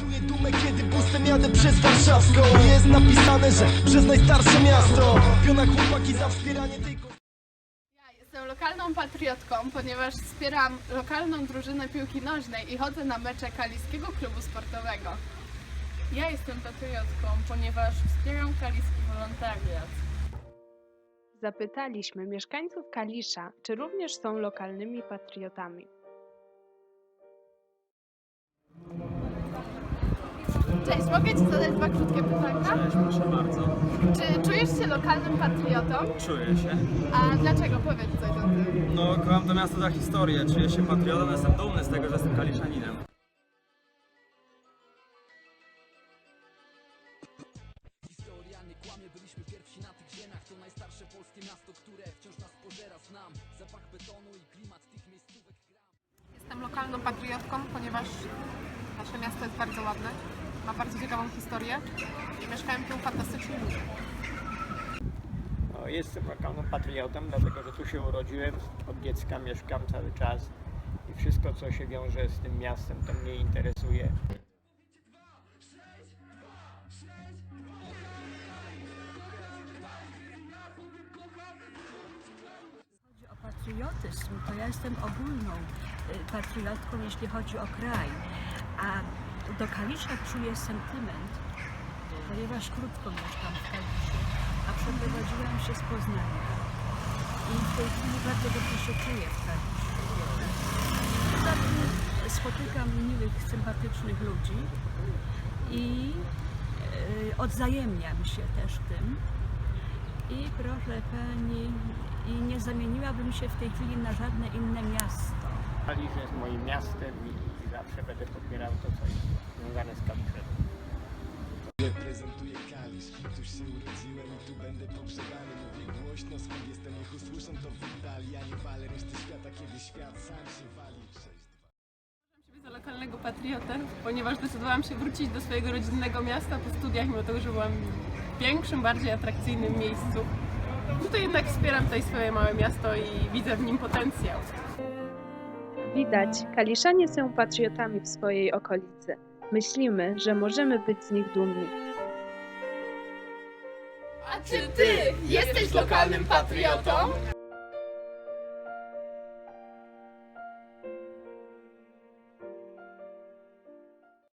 Czuję dumę, kiedy busem jadę przez Warszawską Jest napisane, że przez najstarsze miasto Piona chłopaki za wspieranie tej Ja jestem lokalną patriotką, ponieważ wspieram lokalną drużynę piłki nożnej i chodzę na mecze Kaliskiego Klubu Sportowego. Ja jestem patriotką, ponieważ wspieram kaliski wolontariat. Zapytaliśmy mieszkańców Kalisza, czy również są lokalnymi patriotami. Cześć, mogę Ci zadać dwa krótkie pytanka? Cześć, proszę bardzo. Czy czujesz się lokalnym patriotą? Czuję się. A dlaczego? Powiedz coś o tym. No, kocham to miasto za historię. Czuję się patriotą, jestem dumny z tego, że jestem kaliszaninem. Historia nie kłamie, byliśmy pierwsi na tych ziemiach To najstarsze polskie miasto, które wciąż nas pożera Znam zapach betonu i klimat tych miejscówek gram Jestem lokalną patriotką, ponieważ nasze miasto jest bardzo ładne, ma bardzo ciekawą historię i mieszkają tu fantastyczni ludzie. No, jestem lokalnym patriotą, dlatego że tu się urodziłem, od dziecka mieszkam cały czas i wszystko co się wiąże z tym miastem to mnie interesuje. chodzi o patriotyzm, to ja jestem ogólną y, patriotką, jeśli chodzi o kraj. A do Kalisza czuję sentyment, ponieważ krótko mieszkam w Kaliszu, a przeprowadziłam się z Poznania. I w tej chwili bardzo dobrze się czuję w Kaliszu. Poza tym spotykam miłych, sympatycznych ludzi i y, odzajemniam się też tym. I proszę pani, i nie zamieniłabym się w tej chwili na żadne inne miasto. Kalisz jest moim miastem zawsze będę popierał to, co jest związane z Kaliszem. Reprezentuję Kalisz Tuż się urodziłem i tu będę pogrzebany Mówię głośno, skąd jestem, niech usłyszą to w oddali Ja nie walę reszty świata, kiedy świat sam się wali Cześć siebie za lokalnego patriotę, ponieważ zdecydowałam się wrócić do swojego rodzinnego miasta po studiach, mimo tego, że byłam w większym, bardziej atrakcyjnym miejscu. Tutaj jednak wspieram tutaj swoje małe miasto i widzę w nim potencjał. Widać, Kaliszanie są patriotami w swojej okolicy. Myślimy, że możemy być z nich dumni. A czy Ty jesteś lokalnym patriotą?